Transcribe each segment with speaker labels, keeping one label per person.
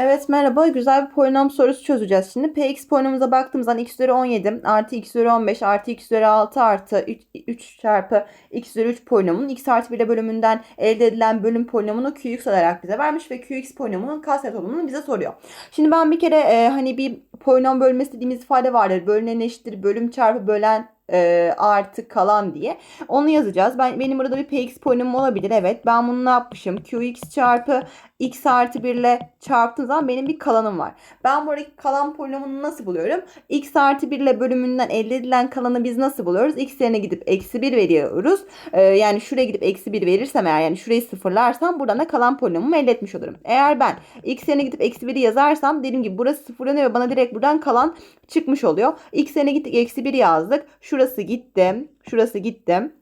Speaker 1: Evet merhaba. Güzel bir polinom sorusu çözeceğiz şimdi. Px polinomumuza baktığımızda x üzeri 17 artı x üzeri 15 artı x üzeri 6 artı 3, 3 çarpı x üzeri 3 polinomunun x artı 1 bölümünden elde edilen bölüm polinomunu qx olarak bize vermiş ve qx polinomunun katsayı toplamını bize soruyor. Şimdi ben bir kere e, hani bir polinom bölmesi dediğimiz ifade vardır. Bölünen eşittir bölüm çarpı bölen e, artı kalan diye. Onu yazacağız. Ben benim burada bir px polinomum olabilir. Evet. Ben bunu ne yapmışım? qx çarpı x artı 1 ile çarptığım zaman benim bir kalanım var. Ben buradaki kalan polinomunu nasıl buluyorum? x artı 1 ile bölümünden elde edilen kalanı biz nasıl buluyoruz? x yerine gidip eksi 1 veriyoruz. Ee, yani şuraya gidip eksi 1 verirsem eğer yani şurayı sıfırlarsam buradan da kalan polinomumu elde etmiş olurum. Eğer ben x yerine gidip eksi 1'i yazarsam dediğim gibi burası sıfırlanıyor ve bana direkt buradan kalan çıkmış oluyor. x yerine gittik eksi 1 yazdık. Şurası gitti. Şurası gitti.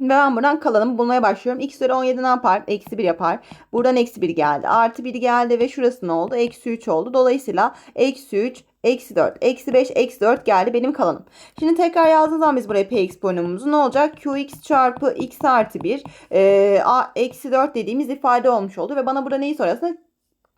Speaker 1: Ve ben buradan kalanımı bulmaya başlıyorum. X üzeri 17 ne yapar? Eksi 1 yapar. Buradan eksi 1 geldi. Artı 1 geldi ve şurası ne oldu? Eksi 3 oldu. Dolayısıyla eksi 3, eksi 4, eksi 5, eksi 4 geldi benim kalanım. Şimdi tekrar yazdığımız zaman biz buraya px polinomumuzu ne olacak? qx çarpı x artı 1 e, a, eksi 4 dediğimiz ifade olmuş oldu. Ve bana burada neyi soruyor?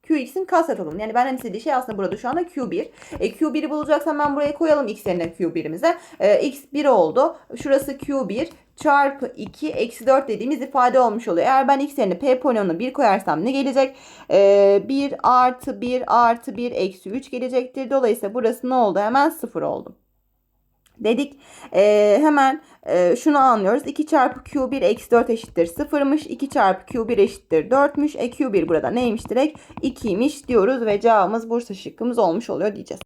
Speaker 1: Qx'in katsayı toplamı. Yani benden istediği şey aslında burada şu anda Q1. E, Q1'i bulacaksam ben buraya koyalım x yerine Q1'imize. E, x 1 oldu. Şurası Q1 çarpı 2 eksi 4 dediğimiz ifade olmuş oluyor. Eğer ben x yerine p polinomuna 1 koyarsam ne gelecek? E, 1 artı 1 artı 1 eksi 3 gelecektir. Dolayısıyla burası ne oldu? Hemen 0 oldu dedik. Ee, hemen e, şunu anlıyoruz. 2 çarpı Q1 eksi 4 eşittir 0'mış. 2 çarpı Q1 eşittir 4'müş. E Q1 burada neymiş direkt? 2'ymiş diyoruz ve cevabımız Bursa şıkkımız olmuş oluyor diyeceğiz.